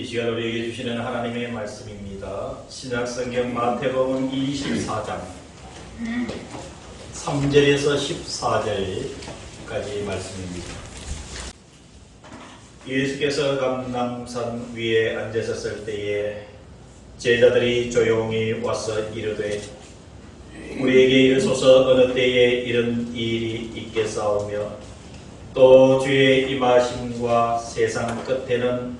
이 시간 우리에게 주시는 하나님의 말씀입니다. 신약성경 마태복음 24장 3절에서 14절까지 말씀입니다. 예수께서 감남산 위에 앉으셨을 때에 제자들이 조용히 와서 이르되 우리에게 이르소서 어느 때에 이런 일이 있겠사오며 또 주의 임하심과 세상 끝에는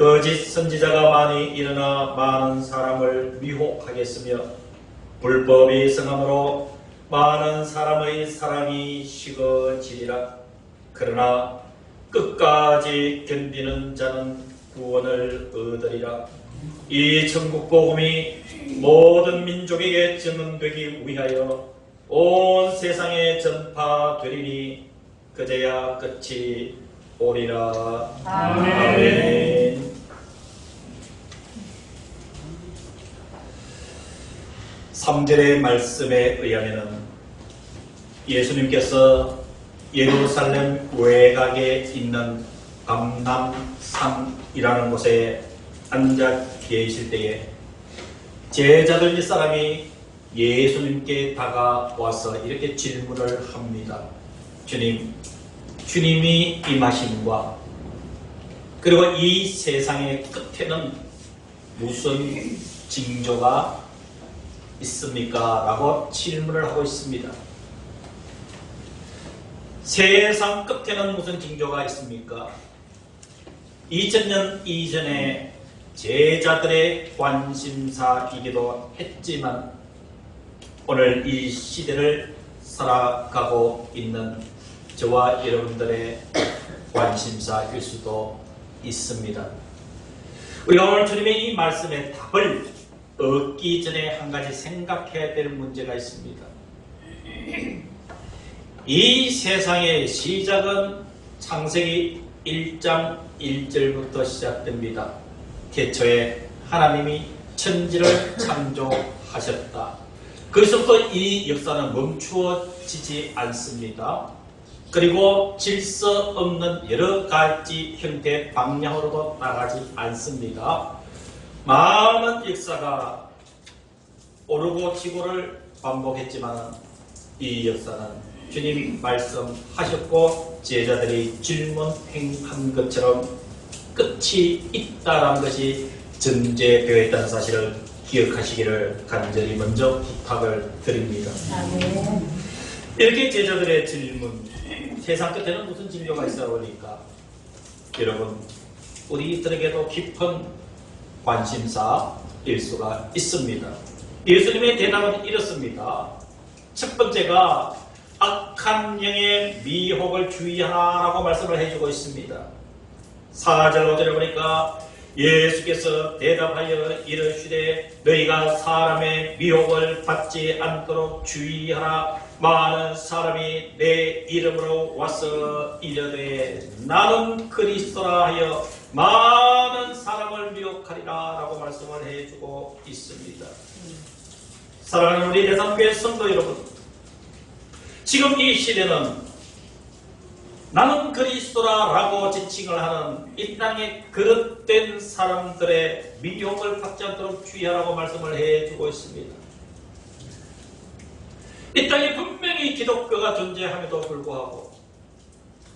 거짓 선지자가 많이 일어나 많은 사람을 미혹하겠으며 불법이 성함으로 많은 사람의 사랑이 식어지리라 그러나 끝까지 견디는 자는 구원을 얻으리라 이 천국 복음이 모든 민족에게 증언되기 위하여 온 세상에 전파되리니 그제야 끝이 오리라. 아멘. 아멘. 3절의 말씀에 의하면 예수님께서 예루살렘 외곽에 있는 감남산이라는 곳에 앉아 계실 때에 제자들 몇 사람이 예수님께 다가와서 이렇게 질문을 합니다. 주님, 주님이 임하심과 그리고 이 세상의 끝에는 무슨 징조가 있습니까? 라고 질문을 하고 있습니다. 세상 끝에는 무슨 징조가 있습니까? 2000년 이전에 제자들의 관심사이기도 했지만 오늘 이 시대를 살아가고 있는 저와 여러분들의 관심사일 수도 있습니다. 우리가 오늘 주님의 이 말씀의 답을 얻기 전에 한 가지 생각해야 될 문제가 있습니다. 이 세상의 시작은 창세기 1장 1절부터 시작됩니다. 태초에 하나님이 천지를 창조하셨다. 그래서부터 이 역사는 멈추어지지 않습니다. 그리고 질서 없는 여러 가지 형태 방향으로도 나가지 않습니다. 많은 역사가 오르고 지고를 반복했지만 이 역사는 주님이 말씀하셨고 제자들이 질문행한 것처럼 끝이 있다라는 것이 전제되어 있다는 사실을 기억하시기를 간절히 먼저 부탁을 드립니다. 이렇게 제자들의 질문, 세상 끝에는 무슨 징조가 있어오니까 여러분, 우리들에게도 깊은 관심사 일 수가 있습니다. 예수님의 대답은 이렇습니다. 첫 번째가 악한 영의 미혹을 주의하라고 말씀을 해주고 있습니다. 4절 5절에 보니까 예수께서 대답하여 이르시되 너희가 사람의 미혹을 받지 않도록 주의하라 많은 사람이 내 이름으로 와서 이르되 나는 그리스도라 하여 많은 사람을 미혹하리라 라고 말씀을 해주고 있습니다. 사랑하는 우리 대상교회 성도 여러분 지금 이 시대는 나는 그리스도라라고 지칭을 하는 이 땅에 그릇된 사람들의 미혹을 받지 않도록 주의하라고 말씀을 해주고 있습니다. 이 땅에 분명히 기독교가 존재함에도 불구하고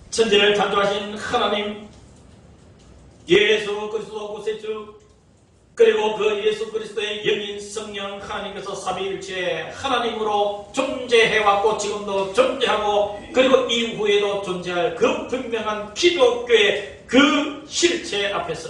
천지를 창조하신 하나님 예수 그리스도 구세주 그리고 그 예수 그리스도의 영인 성령 하나님께서 삼위일체 하나님으로 존재해왔고 지금도 존재하고 그리고 이후에도 존재할 그 분명한 기독교의 그 실체 앞에서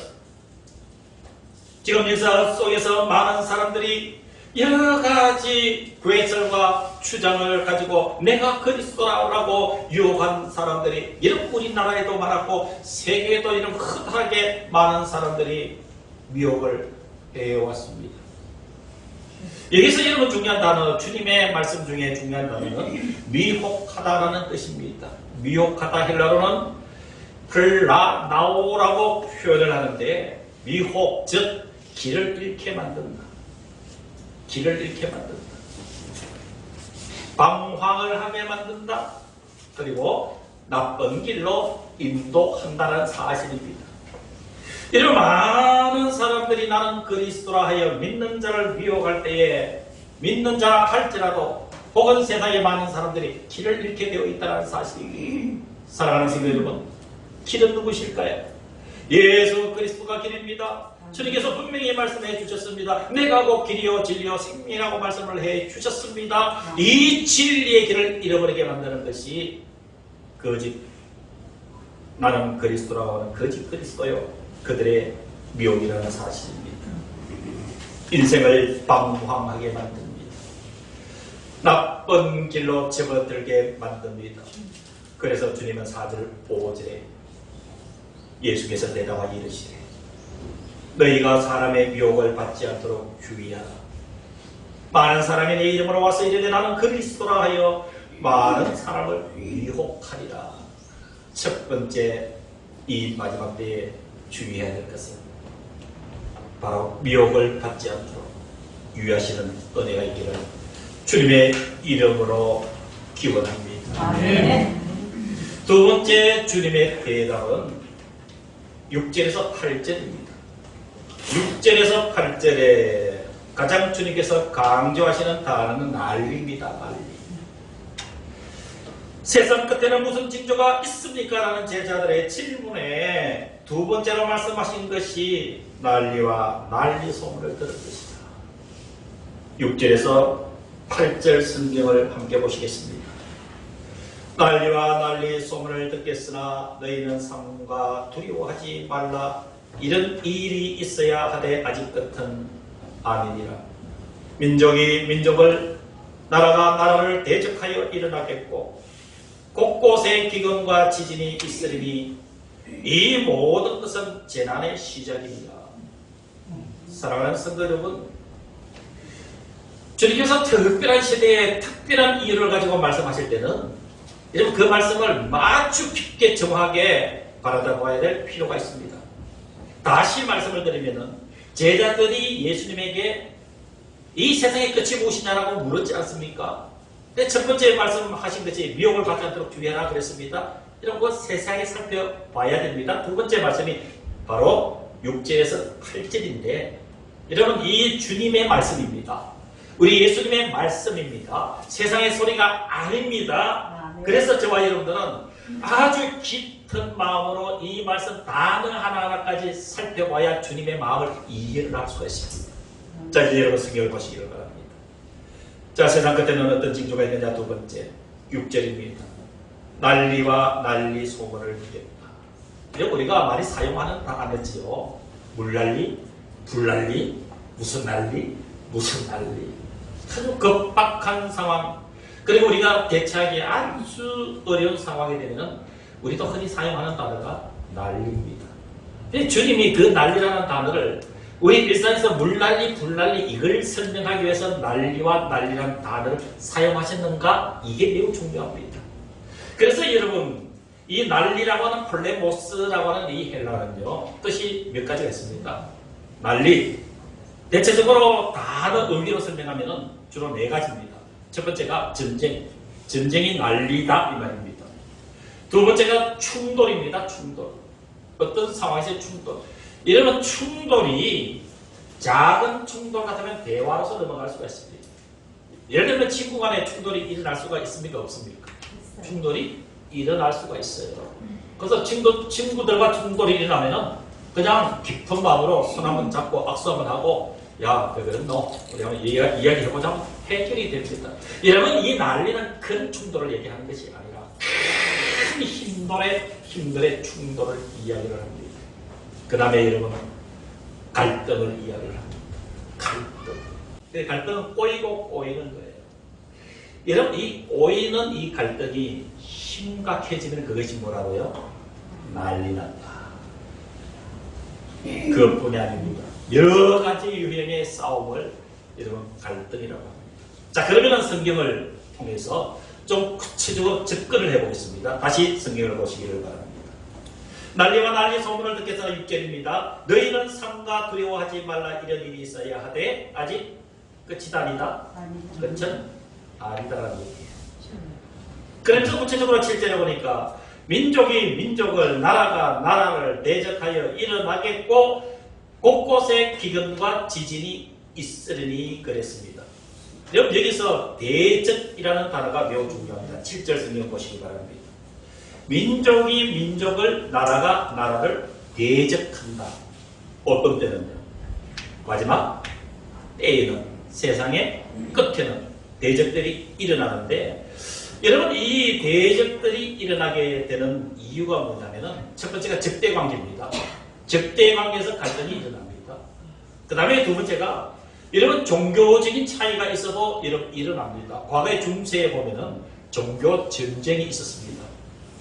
지금 역사 속에서 많은 사람들이 여러 가지 괴설과 주장을 가지고 내가 그리스도라고 유혹한 사람들이 이런 우리나라에도 많았고 세계에도 이런 흔하게 많은 사람들이 미혹을 해왔습니다. 여기서 여러분 중요한 단어, 주님의 말씀 중에 중요한 단어는 미혹하다라는 뜻입니다. 미혹하다 헬라로는 플라나오라고 표현을 하는데 미혹, 즉 길을 잃게 만든다. 길을 잃게 만든다. 방황을 하게 만든다. 그리고 나쁜 길로 인도한다는 사실입니다. 이런 많은 사람들이 나는 그리스도라 하여 믿는 자를 미혹할 때에 믿는 자라 할지라도 혹은 세상에 많은 사람들이 길을 잃게 되어 있다는 사실이 사랑하는 성도 여러분 길은 누구실까요? 예수 그리스도가 길입니다. 주님께서 분명히 말씀해 주셨습니다. 내가 곧 길이요 진리요 생명이라고 말씀을 해 주셨습니다. 이 진리의 길을 잃어버리게 만드는 것이 거짓 나는 그리스도라고 하는 거짓 그리스도요. 그들의 미혹이라는 사실입니다. 인생을 방황하게 만듭니다. 나쁜 길로 접어들게 만듭니다. 그래서 주님은 4절 5절에 예수께서 대답하 이르시되 너희가 사람의 미혹을 받지 않도록 주의하라. 많은 사람이 내 이름으로 와서 이르되 나는 그리스도라 하여 많은 사람을 미혹하리라. 첫 번째 이 마지막 때에 주의해야 될 것은 바로 미혹을 받지 않도록 유의하시는 은혜가 있기를 주님의 이름으로 기원합니다. 아멘. 두 번째 주님의 대답은 6절에서 8절입니다. 6절에서 8절에 가장 주님께서 강조하시는 단어는 난리입니다. 난리. 세상 끝에는 무슨 징조가 있습니까? 라는 제자들의 질문에 두 번째로 말씀하신 것이 난리와 난리 소문을 들은 것이다. 6절에서 8절 성경을 함께 보시겠습니다. 난리와 난리 소문을 듣겠으나 너희는 상과 두려워하지 말라. 이런 일이 있어야 하되 아직 끝은 아니니라. 민족이 민족을 나라가 나라를 대적하여 일어나겠고 곳곳에 기근과 지진이 있으리니 이 모든 것은 재난의 시작입니다. 사랑하는 성도 여러분, 주님께서 특별한 시대에 특별한 이유를 가지고 말씀하실 때는 여러분 그 말씀을 아주 깊게 정확하게 바라다 봐야 될 필요가 있습니다. 다시 말씀을 드리면은 제자들이 예수님에게 이 세상의 끝이 무엇이냐라고 물었지 않습니까? 근데 첫 번째 말씀하신 것이 미혹을 받지 않도록 주의하라 그랬습니다. 이런 거 세상에 살펴봐야 됩니다. 두 번째 말씀이 바로 6절에서 8절인데 여러분 이 주님의 말씀입니다. 우리 예수님의 말씀입니다. 세상의 소리가 아닙니다. 아멘. 그래서 저와 여러분들은 아주 깊 은 마음으로 이 말씀 단어 하나하나까지 살펴봐야 주님의 마음을 이해를 할 수가 있습니다. 자, 이제 여러분 성경을 보시기를 바랍니다. 자, 세상 끝에는 어떤 징조가 있느냐 두 번째, 6절입니다. 난리와 난리 소문을 듣겠다. 이제 우리가 많이 사용하는 단어지요. 물난리, 불난리, 무슨 난리, 무슨 난리. 아주 급박한 상황. 그리고 우리가 대처하기 아주 어려운 상황이 되면은 우리도 흔히 사용하는 단어가 난리입니다. 근데 주님이 그 난리라는 단어를 우리 일상에서 물난리, 불난리 이걸 설명하기 위해서 난리와 난리라는 단어를 사용하셨는가? 이게 매우 중요합니다. 그래서 여러분 이 난리라고 하는 폴레모스라고 하는 이 헬라는요 뜻이 몇 가지가 있습니다. 난리 대체적으로 단어 의미로 설명하면 주로 네 가지입니다. 첫 번째가 전쟁, 전쟁이 난리다 이 말입니다. 두 번째가 충돌입니다. 충돌. 어떤 상황에서의 충돌. 이러면 충돌이 작은 충돌 같으면 대화로서 넘어갈 수가 있습니다. 예를 들면 친구 간에 충돌이 일어날 수가 있습니까? 없습니까? 충돌이 일어날 수가 있어요. 그래서 친구, 친구들과 충돌이 일어나면 그냥 깊은 마음으로 손 한번 잡고 악수 한번 하고 야, 왜 그랬노? 우리 한번 이야, 이야기해보자 해결이 됩니다. 여러분, 이 난리는 큰 충돌을 얘기하는 것이 아니라 큰 힘들의, 힘들의 충돌을 이야기를 합니다. 그 다음에 여러분은 갈등을 이야기를 합니다. 갈등. 그 갈등은 꼬이고 꼬이는 거예요. 여러분, 이 꼬이는 이 갈등이 심각해지면 그것이 뭐라고요? 난리 난다. 그것뿐이 아닙니다. 여러 가지 유형의 싸움을 여러분 갈등이라고 합니다. 자, 그러면은 성경을 통해서 좀 구체적으로 접근을 해보겠습니다. 다시 성경을 보시기를 바랍니다. 난리와 난리 소문을 듣겠어 6절입니다. 너희는 삼가 두려워하지 말라 이런 일이 있어야 하되 아직 끝이 아니다. 끝은 아니다라는 얘기예요. 그래서 구체적으로 7절에 보니까 민족이 민족을 나라가 나라를 대적하여 일어나겠고 곳곳에 기근과 지진이 있으리니 그랬습니다. 여기서 대적이라는 단어가 매우 중요합니다. 7절 성경 보시기 바랍니다. 민족이 민족을 나라가 나라를 대적한다. 어떤 때는요. 마지막 때에는 세상의 끝에는 대적들이 일어나는데 여러분 이 대적들이 일어나게 되는 이유가 뭐냐면은 첫 번째가 적대 관계입니다. 적대 관계에서 갈등이 일어납니다. 그 다음에 두 번째가 여러분 종교적인 차이가 있어도 일어납니다. 과거의 중세에 보면은 종교 전쟁이 있었습니다.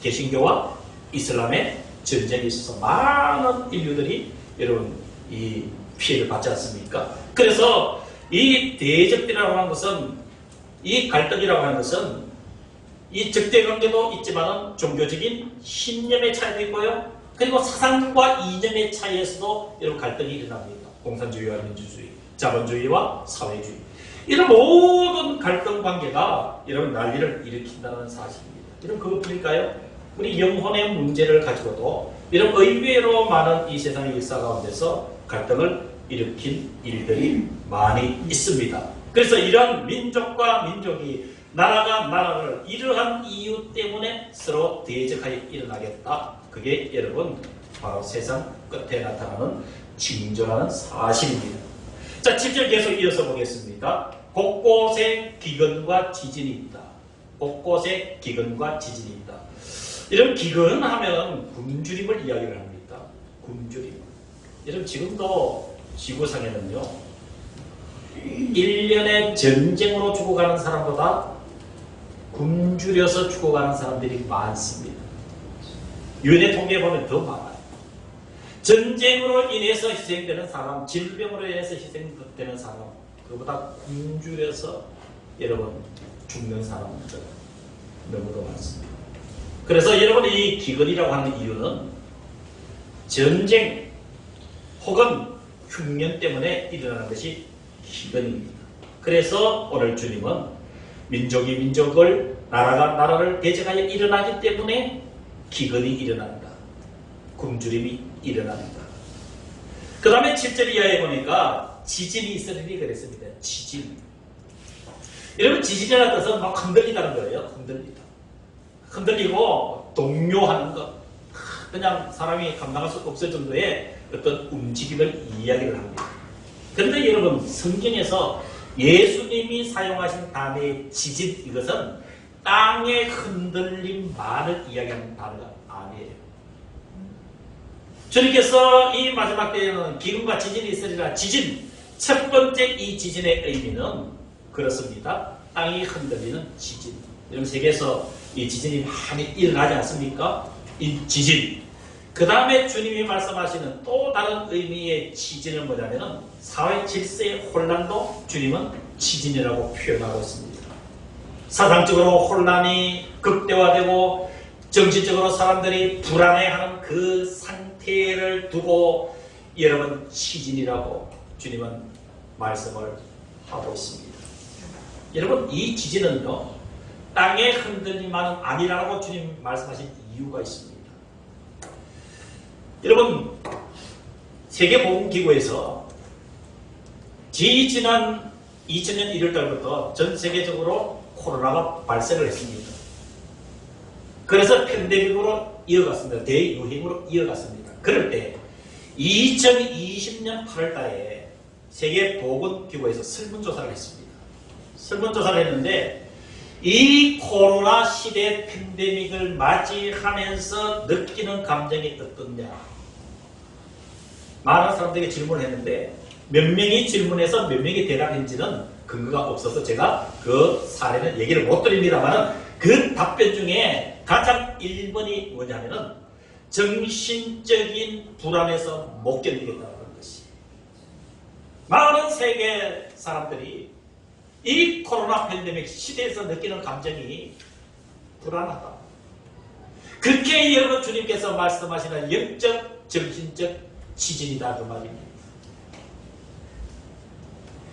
개신교와 이슬람의 전쟁이 있어서 많은 인류들이 여러분 이 피해를 받지 않습니까? 그래서 이 대적이라고 하는 것은 이 갈등이라고 하는 것은 이 적대 관계도 있지만은 종교적인 신념의 차이도 있고요. 그리고 사상과 이념의 차이에서도 이런 갈등이 일어납니다. 공산주의와 민주주의, 자본주의와 사회주의. 이런 모든 갈등 관계가 이런 난리를 일으킨다는 사실입니다. 이런 그것 뿐일까요? 우리 영혼의 문제를 가지고도 이런 의외로 많은 이 세상의 역사 가운데서 갈등을 일으킨 일들이 많이 있습니다. 그래서 이런 민족과 민족이 나라가 나라를 이러한 이유 때문에 서로 대적하여 일어나겠다. 그게 여러분 바로 세상 끝에 나타나는 징조라는 사실입니다. 자, 7절 계속 이어서 보겠습니다. 곳곳에 기근과 지진이 있다. 곳곳에 기근과 지진이 있다. 이런 기근 하면 굶주림을 이야기를 합니다. 굶주림. 여러분 지금도 지구상에는요. 1년에 전쟁으로 죽어가는 사람보다 굶주려서 죽어가는 사람들이 많습니다. 유엔의 통계에 보면 더 많아요. 전쟁으로 인해서 희생되는 사람, 질병으로 인해서 희생되는 사람, 그보다 굶주려서 여러분 죽는 사람들 너무도 많습니다. 그래서 여러분 이 기근이라고 하는 이유는 전쟁 혹은 흉년 때문에 일어나는 것이 기근입니다. 그래서 오늘 주님은 민족이 민족을 나라가 나라를 대적하여 일어나기 때문에 기근이 일어난다. 굶주림이 일어난다. 그 다음에 7절 이하에 보니까 지진이 있으리니 그랬습니다. 지진. 여러분 지진이라는 뜻은 막 흔들리다는 거예요. 흔들리다. 흔들리고 동요하는 것. 그냥 사람이 감당할 수 없을 정도의 어떤 움직임을 이야기를 합니다. 그런데 여러분 성경에서 예수님이 사용하신 단어의 지진 이것은 땅의 흔들림만을 이야기하는 단어가 아니에요. 주님께서 이 마지막 때에는 기근과 지진이 있으리라 지진 첫 번째 이 지진의 의미는 그렇습니다. 땅이 흔들리는 지진. 이런 세계에서 이 지진이 많이 일어나지 않습니까? 이 지진. 그 다음에 주님이 말씀하시는 또 다른 의미의 지진은 뭐냐면은 사회 질서의 혼란도 주님은 지진이라고 표현하고 있습니다. 사상적으로 혼란이 극대화되고 정신적으로 사람들이 불안해하는 그 상 태를 두고 여러분 지진이라고 주님은 말씀을 하고 있습니다. 여러분 이 지진은요 땅의 흔들림만은 아니라고 주님 말씀하신 이유가 있습니다. 여러분 세계보건기구에서 지지난 2000년 1월달부터 전 세계적으로 코로나가 발생을 했습니다. 그래서 팬데믹으로 이어갔습니다. 대유행으로 이어갔습니다. 그럴 때 2020년 8월달에 세계 보건기구에서 설문조사를 했습니다. 설문조사를 했는데 이 코로나 시대 팬데믹을 맞이하면서 느끼는 감정이 어떻냐? 많은 사람들에게 질문을 했는데 몇 명이 질문해서 몇 명이 대답했는지는 근거가 없어서 제가 그 사례는 얘기를 못 드립니다만 그 답변 중에 가장 1번이 뭐냐면은 정신적인 불안에서 못 견디겠다는 것이 많은 세계 사람들이 이 코로나 팬데믹 시대에서 느끼는 감정이 불안하다. 그렇게 여러분 주님께서 말씀하시는 영적 정신적 지진이다 그 말입니다.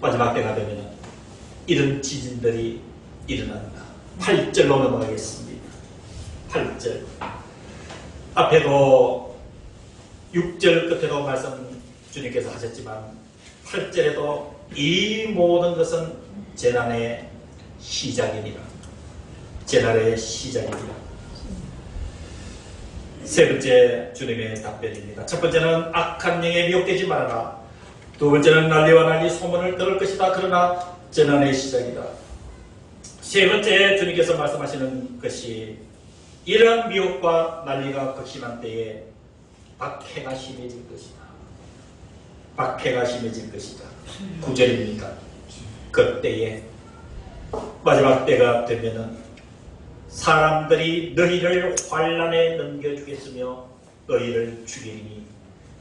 마지막 때가 되면 이런 지진들이 일어난다. 8절로 넘어가겠습니다. 8절. 앞에도 6절 끝에도 말씀 주님께서 하셨지만 8절에도 이 모든 것은 재난의 시작이니라. 재난의 시작이니라. 세 번째 주님의 답변입니다. 첫 번째는 악한 영에 미혹되지 말아라. 두 번째는 난리와 난리 소문을 들을 것이다. 그러나 재난의 시작이다. 세 번째 주님께서 말씀하시는 것이 이러한 미혹과 난리가 극심한 때에 박해가 심해질 것이다. 박해가 심해질 것이다. 구절입니다. 그때에 마지막 때가 되면은 사람들이 너희를 환란에 넘겨주겠으며 너희를 죽이리니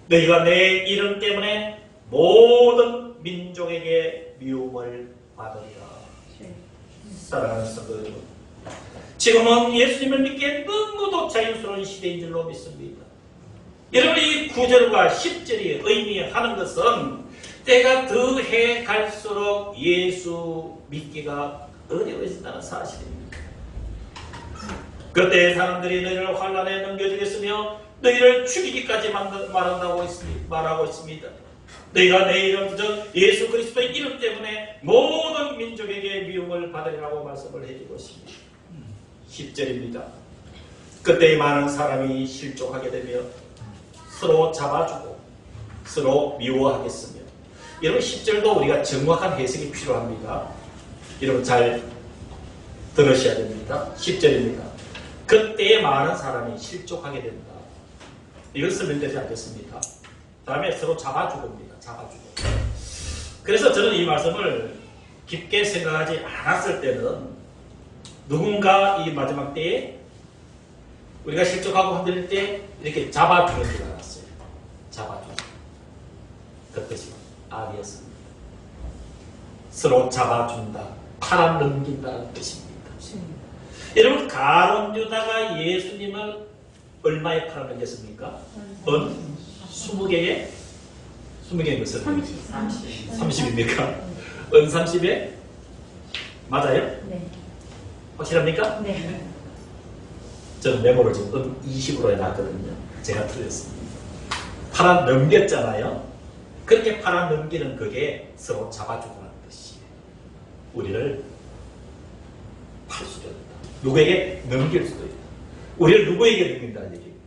너희가 내 이름 때문에 모든 민족에게 미움을 받으리라. 사랑하는 성도 여러분, 지금은 예수님을 믿기에 너무도 자연스러운 시대인 줄로 믿습니다. 여러분 이 9절과 10절이 의미하는 것은 때가 더해 갈수록 예수 믿기가 어려워진다는 사실입니다. 그때 사람들이 너희를 환란에 넘겨주겠으며 너희를 죽이기까지 말한다고. 말하고 있습니다. 너희가 내 이름 즉 예수 그리스도의 이름 때문에 모든 민족에게 미움을 받으리라고 말씀을 해주고 있습니다. 10절입니다. 그때 많은 사람이 실족하게 되며 서로 잡아주고 서로 미워하겠으며 여러분 10절도 우리가 정확한 해석이 필요합니다. 여러분 잘 들으셔야 됩니다. 10절입니다. 그때에 많은 사람이 실족하게 된다. 이걸 쓰면 되지 않겠습니까? 다음에 서로 잡아주고입니다. 잡아주고. 그래서 저는 이 말씀을 깊게 생각하지 않았을 때는 누군가 이 마지막 때에 우리가 실족하고 흔들릴 때 이렇게 잡아주는 줄 알았어요. 잡아주는. 그 뜻이 아니었습니다. 서로 잡아준다. 팔아 넘긴다는 뜻입니다. 여러분 가론 유다가 예수님을 얼마에 팔아 넘겼습니까? 은 20개에 20개의 무슨 30. 30입니까? 은 30에 맞아요? 네. 확실합니까? 네. 저는 메모를 지금 은 20으로 해놨거든요. 제가 틀렸습니다. 팔아 넘겼잖아요. 그렇게 팔아 넘기는 그게 서로 잡아주고는 뜻이에요. 우리를 팔 수도 있다. 누구에게 넘길 수도 있다. 우리를 누구에게 넘긴다는 얘기입니다.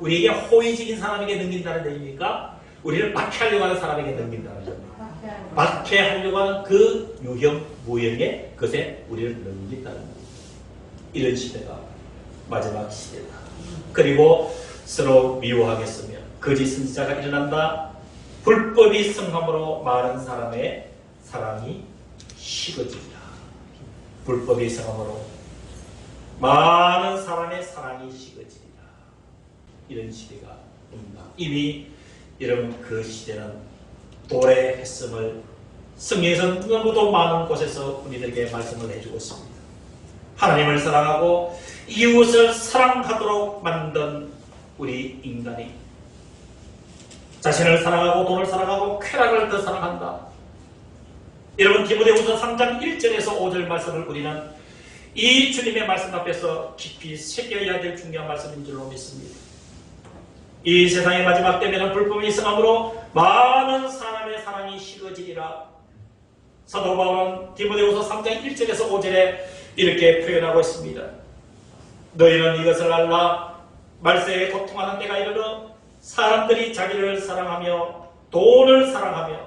우리에게 호의적인 사람에게 넘긴다는 얘기입니까? 우리를 박해하려고 하는 사람에게 넘긴다는 얘기입니다. 박해하려고 하는 그 유형, 무형의 것에 우리를 넘긴다는 거예요. 이런 시대가 마지막 시대다. 그리고 서로 미워하겠으며 거짓 선지자가 일어난다. 불법이 성함으로 많은 사람의 사랑이 식어지리라. 불법이 성함으로 많은 사람의 사랑이 식어지리라. 이런 시대가 온다. 이미 여러분 그 시대는 도래했음을 성경에서 너무도 많은 곳에서 우리들에게 말씀을 해주고 있습니다. 하나님을 사랑하고 이웃을 사랑하도록 만든 우리 인간이 자신을 사랑하고 돈을 사랑하고 쾌락을 더 사랑한다. 여러분 디모데후서 3장 1절에서 5절 말씀을 우리는 이 주님의 말씀 앞에서 깊이 새겨야 될 중요한 말씀인 줄로 믿습니다. 이 세상의 마지막 때면은 불법이 있음으로 많은 사람의 사랑이 식어지리라. 사도 바울은 디모데후서 3장 1절에서 5절에 이렇게 표현하고 있습니다. 너희는 이것을 알라 말세에 고통하는 때가 이르러 사람들이 자기를 사랑하며 돈을 사랑하며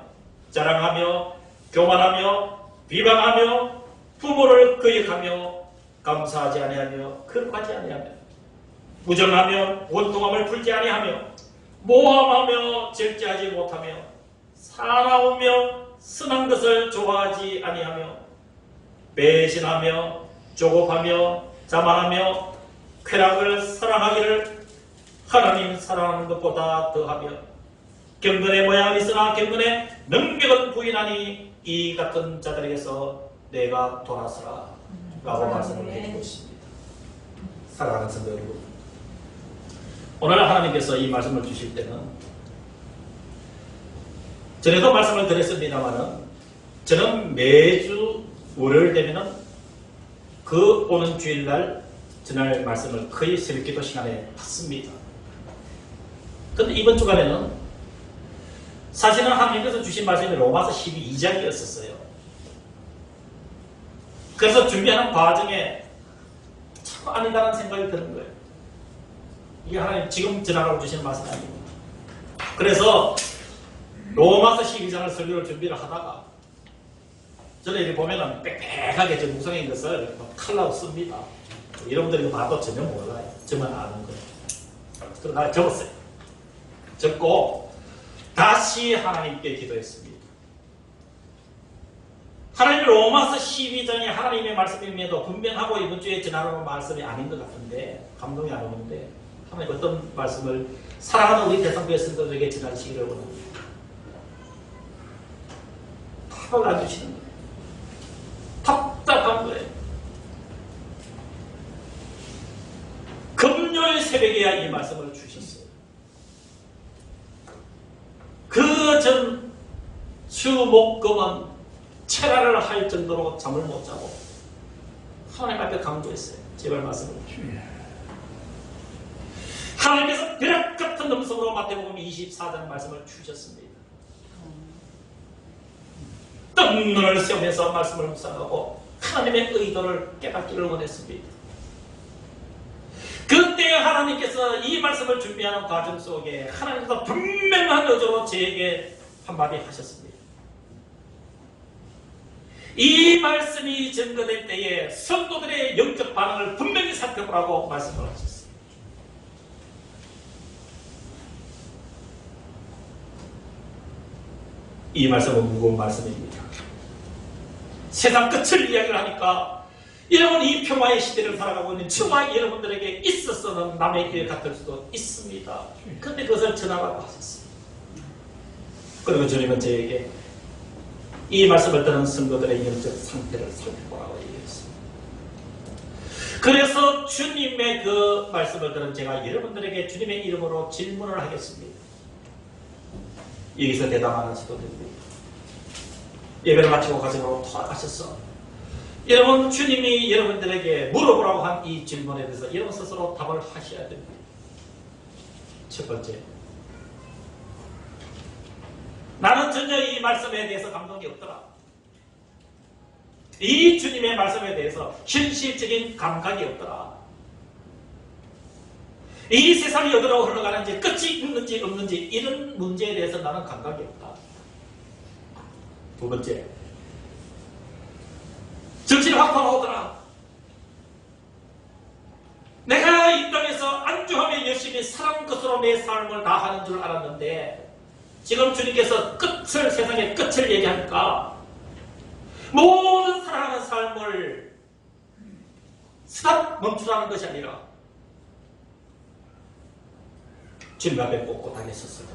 자랑하며 교만하며 비방하며 부모를 거역하며 감사하지 아니하며 거룩하지 아니하며 무정하며 원통함을 풀지 아니하며 모함하며 절제하지 못하며 사나우며 선한 것을 좋아하지 아니하며 배신하며 조급하며 자만하며 쾌락을 사랑하기를 하나님 사랑하는 것보다 더하며 경건의 모양은 있으나 경건의 능력은 부인하니 이 같은 자들에게서 내가 돌아서라 라고 말씀을 해주고 있습니다. 사랑하는 성도 여러분 오늘 하나님께서 이 말씀을 주실 때는 전에도 말씀을 드렸습니다만은 저는 매주 월요일 되면은 그 오는 주일날 전할 말씀을 거의 새벽기도 시간에 받습니다. 근데 이번 주간에는 사실은 하나님께서 주신 말씀이 로마서 12장이었었어요. 그래서 준비하는 과정에 참 아니다라는 생각이 드는 거예요. 이게 하나님 지금 전하라고 주신 말씀이 아닙니다. 그래서 로마서 12장을 설교를 준비를 하다가 저는 이렇게 보면은 빽빽하게 저 묵성인 것을 막 칼라로 씁니다. 여러분들이 이거 봐도 전혀 몰라요. 저만 아는 거예요. 그래서 나 적었어요. 적고 다시 하나님께 기도했습니다. 하나님 로마서 12장이 하나님의 말씀임에도 분명하고 이번 주에 전하는 말씀이 아닌 것 같은데 감동이 안 오는데 하나님 어떤 말씀을 사랑하는 우리 대상부의 성도들에게 전하시기를 원합니다. 답을 안 주시는 거예요. 답답한 거예요. 금요일 새벽에야 이 말씀을 주셨어요. 그 전 수목금은 체라를 할 정도로 잠을 못 자고 하나님 앞에 강조했어요. 제발 말씀을 주시오. 하나님께서 벼락 같은 음성으로 마태복음 24장 말씀을 주셨습니다. 뜬 눈을 세우면서 말씀을 묵상하고 하나님의 의도를 깨닫기를 원했습니다. 그때 하나님께서 이 말씀을 준비하는 과정 속에 하나님께서 분명한 의도로 저에게 한마디 하셨습니다. 이 말씀이 증거될 때에 성도들의 영적 반응을 분명히 살펴보라고 말씀을 하셨습니다. 이 말씀은 무거운 말씀입니다. 세상 끝을 이야기를 하니까 여러분 이 평화의 시대를 살아가고 있는 저와 여러분들에게 있어서는 남의 길 같을 수도 있습니다. 근데 그것을 전하라고 하셨습니다. 그리고 주님은 저에게 이 말씀을 듣는 성도들의 영적 상태를 살펴보라고 얘기했습니다. 그래서 주님의 그 말씀을 들은 제가 여러분들에게 주님의 이름으로 질문을 하겠습니다. 여기서 대답 안 하셔도 됩니다. 예배를 마치고 가정으로 돌아가셨어. 여러분 주님이 여러분들에게 물어보라고 한 이 질문에 대해서 여러분 스스로 답을 하셔야 됩니다. 첫 번째, 나는 전혀 이 말씀에 대해서 감동이 없더라. 이 주님의 말씀에 대해서 현실적인 감각이 없더라. 이 세상이 어디로 흘러가는지 끝이 있는지 없는지 이런 문제에 대해서 나는 감각이 없다. 두 번째, 정신이 확 돌아오더라. 내가 이 땅에서 안주하며 열심히 사는 것으로 내 삶을 다하는 줄 알았는데 지금 주님께서 끝을 세상의 끝을 얘기하니까 모든 사랑하는 삶을 스탑 멈추라는 것이 아니라 주님 앞에 꼿꼿하게 섰어요.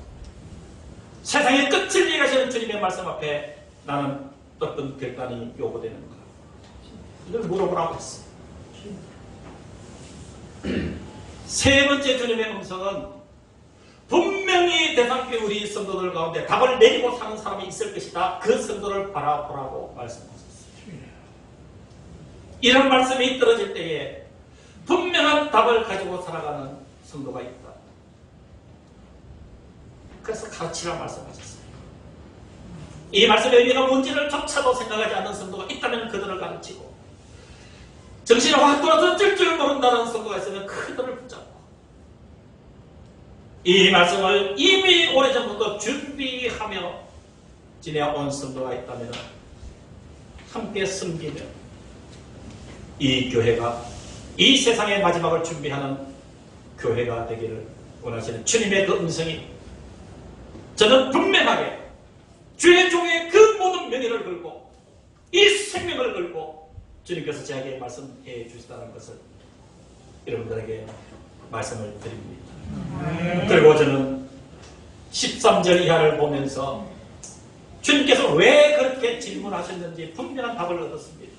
세상의 끝을 얘기하시는 주님의 말씀 앞에 나는 어떤 결단이 요구되는가? 이걸 물어보라고 했어. 세 번째 주님의 음성은 분명히 대상교회 우리 성도들 가운데 답을 내리고 사는 사람이 있을 것이다. 그 성도를 바라보라고 말씀하셨어요. 이런 말씀이 떨어질 때에 분명한 답을 가지고 살아가는 성도가 있다. 그래서 가르치라 말씀하셨어요. 이 말씀의 의미가 뭔지를 조차도 생각하지 않는 성도가 있다면 그들을 가르치고 정신이 확 돌아서 찔줄 모른다는 성도가 있으면 그들을 붙잡고 이 말씀을 이미 오래전부터 준비하며 지내온 성도가 있다면 함께 섬기며 이 교회가 이 세상의 마지막을 준비하는 교회가 되기를 원하시는 주님의 그 음성이 저는 분명하게 주의 종의 그 모든 명예를 걸고 이 생명을 걸고 주님께서 제게 말씀해 주시다는 것을 여러분들에게 말씀을 드립니다. 그리고 저는 13절 이하를 보면서 주님께서 왜 그렇게 질문하셨는지 분명한 답을 얻었습니다.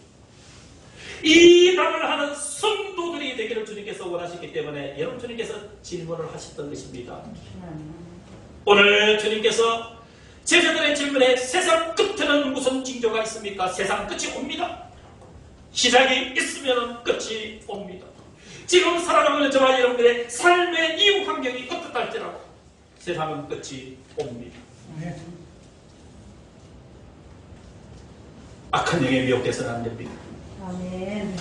이 답을 하는 성도들이 되기를 주님께서 원하셨기 때문에 여러분 주님께서 질문을 하셨던 것입니다. 오늘 주님께서 제자들의 질문에 세상 끝에는 무슨 징조가 있습니까? 세상 끝이 옵니다. 시작이 있으면 끝이 옵니다. 지금 살아가고 있는 저와 여러분들의 삶의 이후 환경이 어떻다 할지라도 세상은 끝이 옵니다. 악한 영에 미혹돼서는 안 됩니다. 아멘.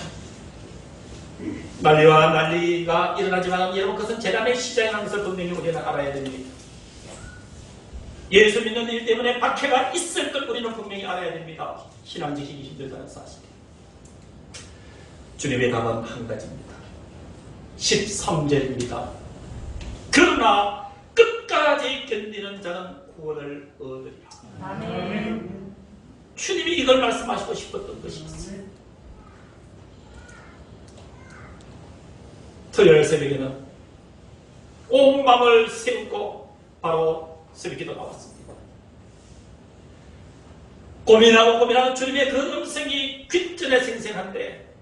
난리와 난리가 일어나지만 여러분 그것은 재난의 시작이라는 것을 분명히 우리는 알아야 됩니다. 예수 믿는 일 때문에 박해가 있을 걸 우리는 분명히 알아야 됩니다. 신앙 지키기 힘들다는 사실. 주님의 답은 한 가지입니다. 13절입니다. 그러나 끝까지 견디는 자는 구원을 얻으리라. 아멘. 주님이 이걸 말씀하시고 싶었던 것이 있어요. 토요일 새벽에는 온 마음을 세우고 바로 새벽기도 나왔습니다. 고민하고 고민하는 주님의 그 음성이 귓전에 생생한데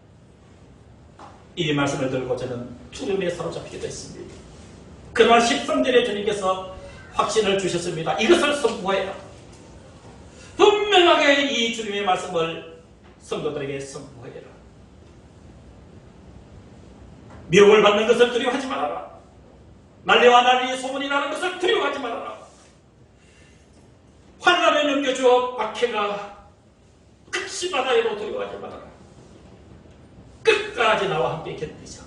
이 말씀을 들고 저는 두려움에 사로잡히게 됐습니다. 그러나 13절에 주님께서 확신을 주셨습니다. 이것을 선포해라. 분명하게 이 주님의 말씀을 성도들에게 선포해라. 미움을 받는 것을 두려워하지 말아라. 난리와 난리의 소문이 나는 것을 두려워하지 말아라. 환란에 넘겨주어 박해가 끝이 바다에도 두려워하지 말아라. 끝까지 나와 함께 견디자.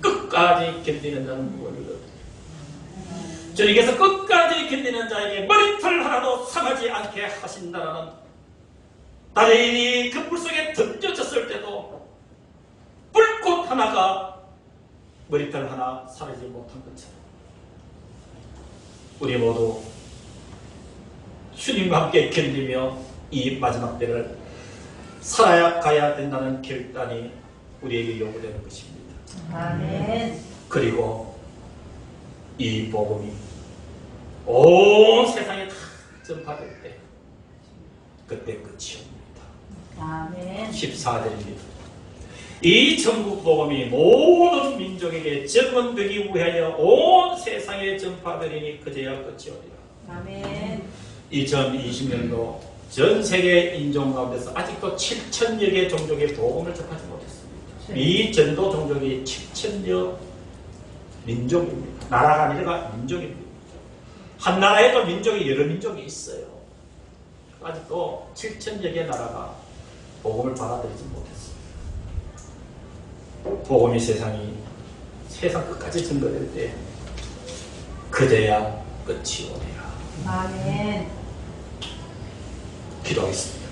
끝까지 견디는 자는 구원을 얻으리라. 주님께서 끝까지 견디는 자에게 머리털 하나도 상하지 않게 하신다라는 다리인이 그 물속에 던져졌을 때도 불꽃 하나가 머리털 하나 사라지지 못한 것처럼 우리 모두 주님과 함께 견디며 이 마지막 때를 살아야 가야 된다는 결단이 우리에게 요구되는 것입니다. 아멘. 그리고 이 복음이 온 세상에 다 전파될 때 그때 끝이 옵니다. 아멘. 14절입니다. 이 전국 복음이 모든 민족에게 증언되기 위하여 온 세상에 전파되리니 그제야 끝이 오리라. 아멘. 2020년도 전 세계 인종 가운데서 아직도 7천여 개 종족의 복음을 접하지 못했습니다. 미 전도 종족이 7천여 민족입니다. 나라가 아니라 민족입니다. 한 나라에도 민족이 여러 민족이 있어요. 아직도 7천여 개 나라가 복음을 받아들이지 못했습니다. 복음이 세상이 세상 끝까지 증거될 때 그제야 끝이 오리라. 아멘. 기도하겠습니다.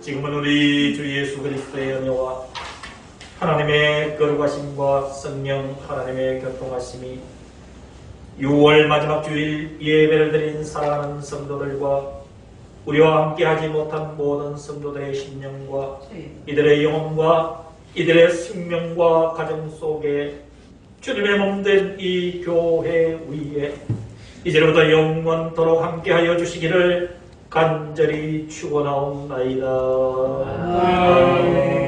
지금은 우리 주 예수 그리스도의 은혜와 하나님의 거룩하심과 성령 하나님의 교통하심이 6월 마지막 주일 예배를 드린 사랑하는 성도들과 우리와 함께하지 못한 모든 성도들의 심령과 이들의 영혼과 이들의 생명과 가정 속에 주님의 몸된 이 교회 위에 이제로부터 영원토록 함께하여 주시기를 간절히 축원하옵나이다. 아멘.